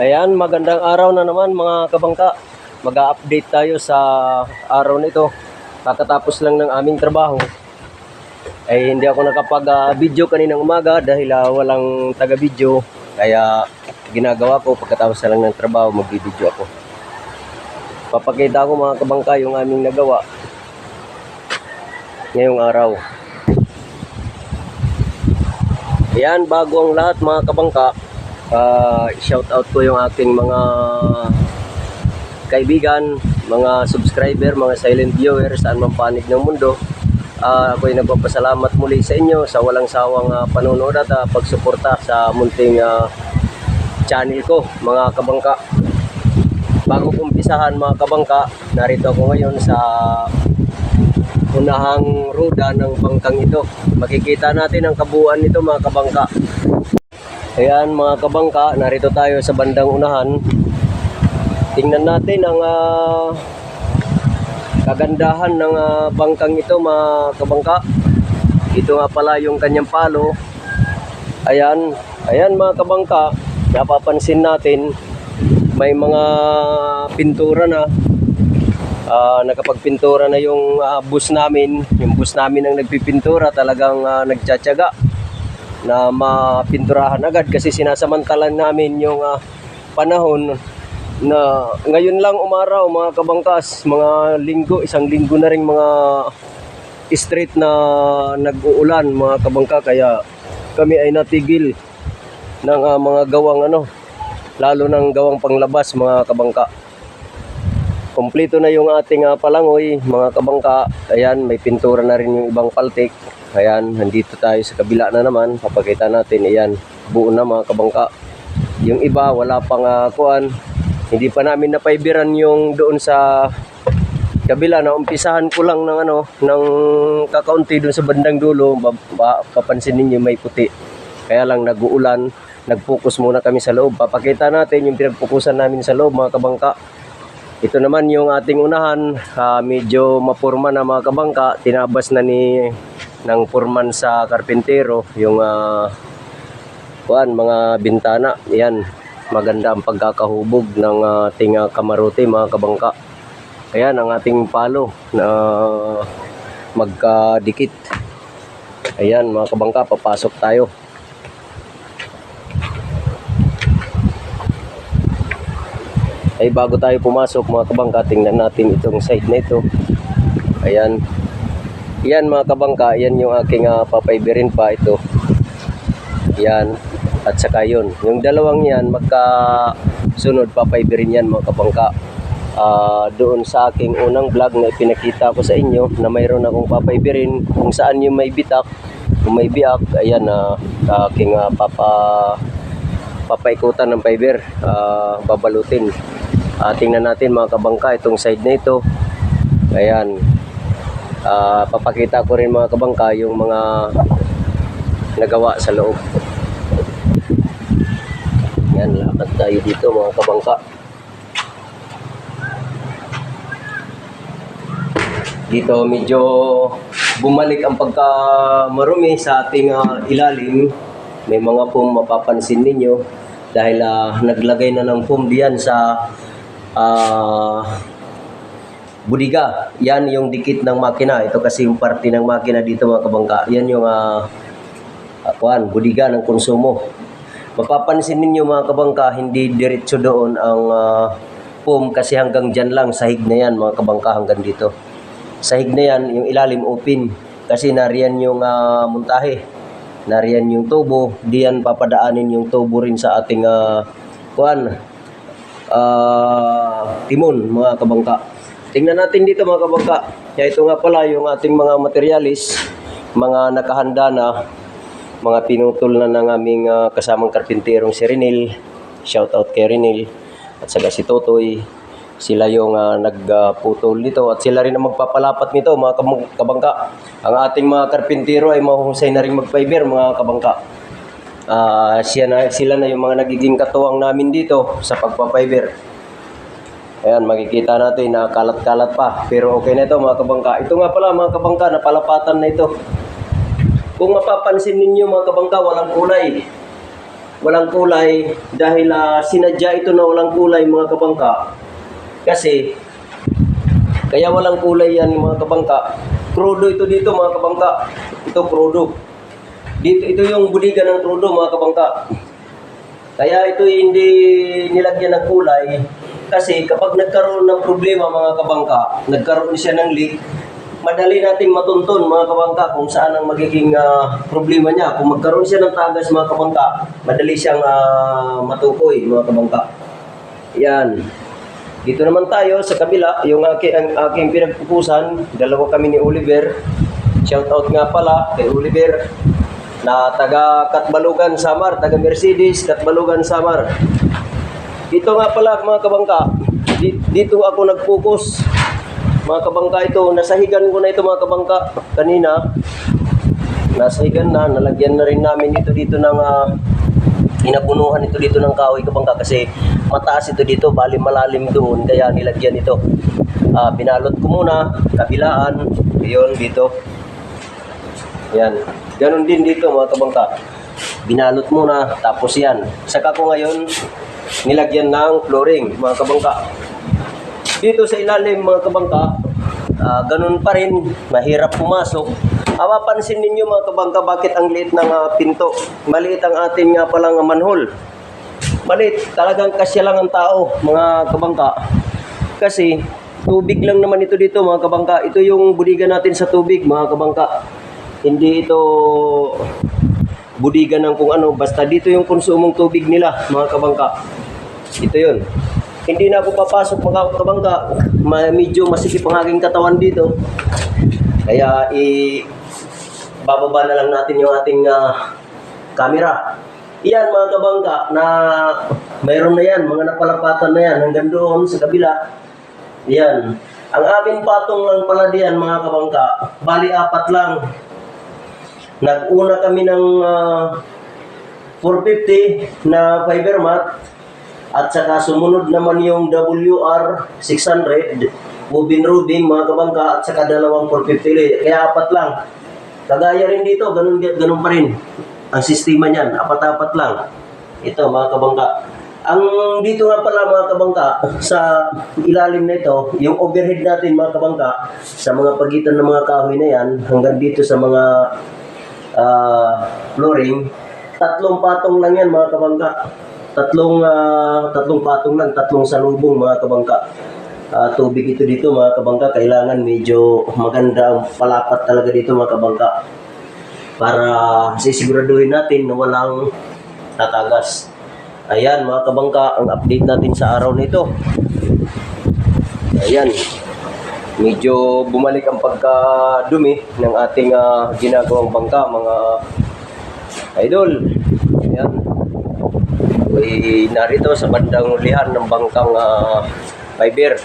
Ayan, magandang araw na naman mga kabangka. Mag-update tayo sa araw nito. Kakatapos lang ng aming trabaho. Ay hindi ako nakapag-video kaninang umaga dahil ah, walang taga-video. Kaya ginagawa ko pagkatapos na lang ng trabaho, mag-video ako. Papakita ko mga kabangka yung aming nagawa ngayong araw. Ayan, bago ang lahat mga kabangka, uh, shout out ko yung aking mga kaibigan, mga subscriber, mga silent viewers, saan man panig ng mundo. Uh, ako'y nagpapasalamat muli sa inyo sa walang sawang uh, panonood at uh, pagsuporta sa munting uh, channel ko, mga kabangka. Bago kumpisahan mga kabangka, narito ako ngayon sa unahang ruda ng bangkang ito. Makikita natin ang kabuuan nito mga kabangka. Ayan mga kabangka, narito tayo sa bandang unahan. Tingnan natin ang ah, kagandahan ng ah, bangkang ito mga kabangka. Ito nga pala yung kanyang palo. Ayan, ayan mga kabangka, napapansin natin may mga pintura na Ah, nakapagpintura na yung ah, bus namin. Yung bus namin ang nagpipintura talagang ah, nagtsatsaga na mapinturahan agad kasi sinasamantalan namin yung ah, panahon na ngayon lang umaraw mga kabangkas, mga linggo, isang linggo na rin mga street na nag-uulan mga kabangka kaya kami ay natigil ng ah, mga gawang ano lalo ng gawang panglabas mga kabangka. Kompleto na yung ating ah, palangoy, mga kabangka. Ayan, may pintura na rin yung ibang paltik. Ayan, nandito tayo sa kabila na naman. Papakita natin, ayan, buo na mga kabangka. Yung iba, wala pang uh, kuan. Hindi pa namin napaibiran yung doon sa kabila na umpisahan ko lang ng ano, ng kakaunti doon sa bandang dulo. Papansin ninyo may puti. Kaya lang nag-uulan. Nag-focus muna kami sa loob. Papakita natin yung pinagpukusan namin sa loob, mga kabangka. Ito naman yung ating unahan, ah, medyo mapurma na mga kabangka, tinabas na ni ng purman sa karpintero yung ah, kuan mga bintana. Yan, maganda ang pagkakahubog ng ah, kamarote mga kabangka. Ayan ang ating palo na magkadikit. Ayan mga kabangka, papasok tayo. ay bago tayo pumasok mga kabangka, tingnan natin itong side na ito. Ayan. Yan mga kabangka, yan yung aking uh, papaibirin pa ito. Yan. At saka yun. Yung dalawang yan, magka sunod papaibirin yan mga kabangka. Ah, doon sa aking unang vlog na ipinakita ko sa inyo na mayroon akong papaibirin kung saan yung may bitak, kung may biak, ayan na aking ah, papa papaikutan ng fiber, ah, babalutin. Ah, tingnan natin mga kabangka itong side na ito. Ayan. Ah, papakita ko rin mga kabangka yung mga nagawa sa loob. Yan, lakad tayo dito mga kabangka. Dito medyo bumalik ang pagka marumi sa ating ah, ilalim. May mga foam mapapansin ninyo dahil ah, naglagay na ng foam diyan sa ah budiga. Yan yung dikit ng makina. Ito kasi yung parte ng makina dito mga kabangka. Yan yung ah ah, kuwan, budiga ng konsumo. Mapapansin ninyo mga kabangka, hindi diretso doon ang ah, foam kasi hanggang dyan lang, sahig na yan mga kabangka hanggang dito. Sahig na yan, yung ilalim open. Kasi nariyan yung ah, muntahe. Nariyan yung tubo. Diyan papadaanin yung tubo rin sa ating ah, kuwan, ah, timon mga kabangka. Tingnan natin dito mga kabangka. Kaya ito nga pala yung ating mga materialis, mga nakahanda na, mga pinutol na ng aming ah, kasamang karpinterong si Renil. Shout out kay Renil. At saka si Totoy. Sila yung ah, nagputol nito at sila rin ang magpapalapat nito mga kabang- kabangka. Ang ating mga karpintero ay mahusay na rin mag-fiber mga kabangka. Ah, siya na, sila na yung mga nagiging katuwang namin dito sa pagpapiber. Ayan, makikita natin na kalat-kalat pa. Pero okay na ito mga kabangka. Ito nga pala mga kabangka, napalapatan na ito. Kung mapapansin ninyo mga kabangka, walang kulay. walang kulay dahil ah, sinadya ito na walang kulay mga kabangka. Kasi kaya walang kulay yan mga kabangka. Krudo ito dito mga kabangka. Ito krudo. Dito ito yung buligan ng krudo mga kabangka. Kaya ito hindi nilagyan ng kulay kasi kapag nagkaroon ng problema mga kabangka, nagkaroon siya ng leak, madali nating matuntun mga kabangka kung saan ang magiging ah, problema niya. Kung magkaroon siya ng tagas mga kabangka, madali siyang ah, matukoy mga kabangka. Yan. Dito naman tayo sa kabila, yung aking, ang aking pinagpupusan, dalawa kami ni Oliver. Shout out nga pala kay Oliver na taga Katbalugan, Samar, taga Mercedes, Katbalugan, Samar. Dito nga pala mga kabangka, di- dito ako nag-focus. Mga kabangka ito, nasahigan ko na ito mga kabangka kanina. Nasahigan na, nalagyan na rin namin ito dito ng ah, inapunuhan ito dito ng kahoy kabangka kasi mataas ito dito, bali malalim doon, kaya nilagyan ito. Ah, binalot ko muna, kabilaan, yun dito. Yan. Ganon din dito mga kabangka. Binalot muna, tapos yan. Saka ko ngayon, nilagyan ng flooring mga kabangka. Dito sa ilalim mga kabangka, ah, ganun pa rin, mahirap pumasok. Mapapansin ninyo mga kabangka, bakit ang liit ng ah, pinto? Maliit ang ating nga palang manhole. Maliit, talagang kasya lang ang tao, mga kabangka. Kasi, tubig lang naman ito dito, mga kabangka. Ito yung budigan natin sa tubig, mga kabangka. Hindi ito budigan ng kung ano. Basta dito yung konsumong tubig nila, mga kabangka. Ito yun. Hindi na ako papasok, mga kabangka. Ma- medyo masikip ang aking katawan dito. Kaya, i bababa na lang natin yung ating ah, camera. Iyan mga kabangka na mayroon na yan, mga napalapatan na yan hanggang doon sa kabila. Yan. Ang aming patong lang pala diyan mga kabangka, bali apat lang. Nag-una kami ng ah, 450 na fiber mat at saka sumunod naman yung WR 600 Rubin Rubin mga kabangka at saka dalawang 450 ulit. Kaya apat lang. Kagaya rin dito, ganun, ganun pa rin. Ang sistema niyan, apat-apat lang. Ito mga kabangka. Ang dito nga pala mga kabangka, sa ilalim na ito, yung overhead natin mga kabangka, sa mga pagitan ng mga kahoy na yan, hanggang dito sa mga ah, flooring, tatlong patong lang yan mga kabangka. Tatlong ah, tatlong patong lang, tatlong salubong mga kabangka. Ah, tubig ito dito mga kabangka, kailangan medyo maganda ang palapat talaga dito mga kabangka para sisiguraduhin natin na walang tatagas. Ayan mga kabangka, ang update natin sa araw nito. Ayan. Medyo bumalik ang pagkadumi ng ating ah, ginagawang bangka, mga idol. Ay, narito sa bandang ulihan ng bangkang ah, fiber.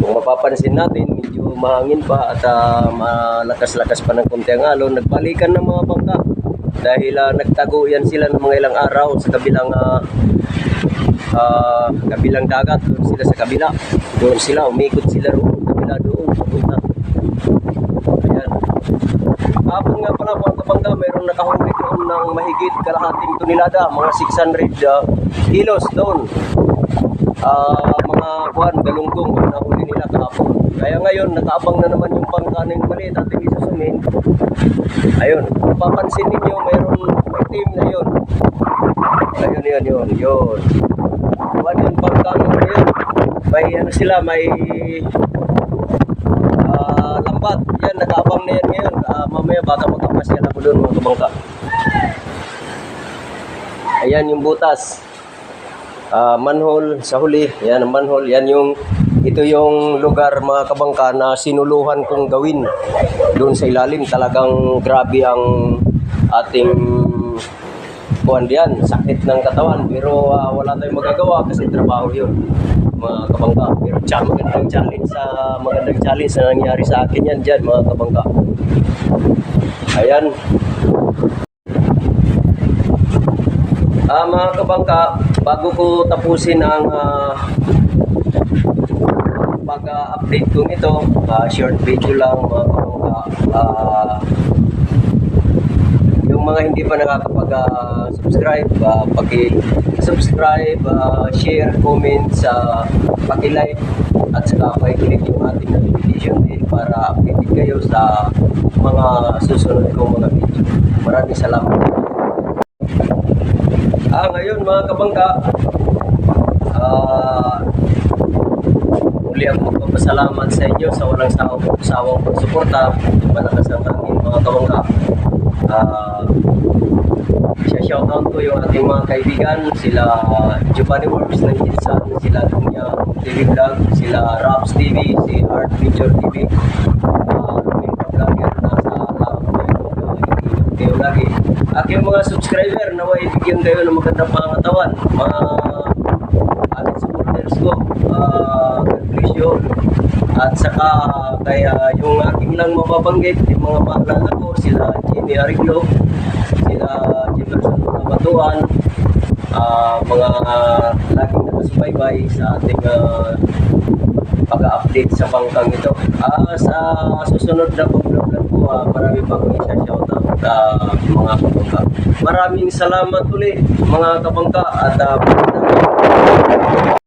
Kung mapapansin natin, medyo mahangin pa at ah, malakas-lakas pa ng konti ang alon. Nagbalikan ng mga bangka dahil ah, nagtago yan sila ng mga ilang araw sa kabilang ah, ah, kabilang dagat. Doon sila sa kabila. Doon sila, umikot sila roon. Kabila doon, papunta. Ayan. Hapon nga pala mga kabangga, mayroong nakahuli doon ng mahigit kalahating tonelada, mga 600 ah, kilos doon. Ah, mga buwan, galunggong, nahuli nila kahapon. Kaya ngayon, nakaabang na naman yung bangka ng maliit at isusumin. Ayun, papansin ninyo, mayroong may team na yun. Ayun, yun, yun, yun. Kuhan yung bangka ng yun. May ano sila, may ah, lambat. Yan, nakaabang na yan ngayon. Ah, mamaya baka magkapasyan ako doon mga kabangka. Ayan yung butas. Ah, manhole sa huli. Yan ang manhole. Yan yung ito yung lugar mga kabangka na sinuluhan kong gawin doon sa ilalim. Talagang grabe ang ating kuhan diyan, sakit ng katawan. Pero ah, wala tayong magagawa kasi trabaho yun mga kabangka. Pero tsa, magandang challenge sa magandang challenge na nangyari sa akin yan dyan mga kabangka. Ayan. Ah, mga kabangka, bago ko tapusin ang ah, pag-update kong ito, ah, short video lang mga kabangka. Ah, yung mga hindi pa nakakapag-subscribe, uh, paki-subscribe, ah, share, comment, sa paki-like, at saka paki-click yung ating notification bell para updated kayo sa mga susunod kong mga video. Maraming salamat. Ah, ngayon mga kabangka, ah, muli ako magpapasalamat sa inyo sa walang sawang, sawang pagsuporta, malakas ang aking mga kabangka. Ah, siya shoutout ko yung ating mga kaibigan, sila Giovanni Works ng Jinsan, sila Lumia TV Vlog, sila Raps TV, si Art Picture TV, uh, Lumia Vlogger na sa kayo lagi. Aking mga subscriber, naway bigyan kayo ng magandang pangatawan, mga ating supporters ko, uh, God bless you. At saka, kaya yung aking lang mababanggit, yung mga maalala ko, sila Jimmy Ariglo, sila Jefferson Batuan, ah, mga laging nakasubaybay sa ating ah, pag-update sa bangkang ito. Ah, sa susunod na pag-vlog ko, ah, marami pa akong isa shoutout ah, mga kabangka. Maraming salamat ulit mga kabangka at ah,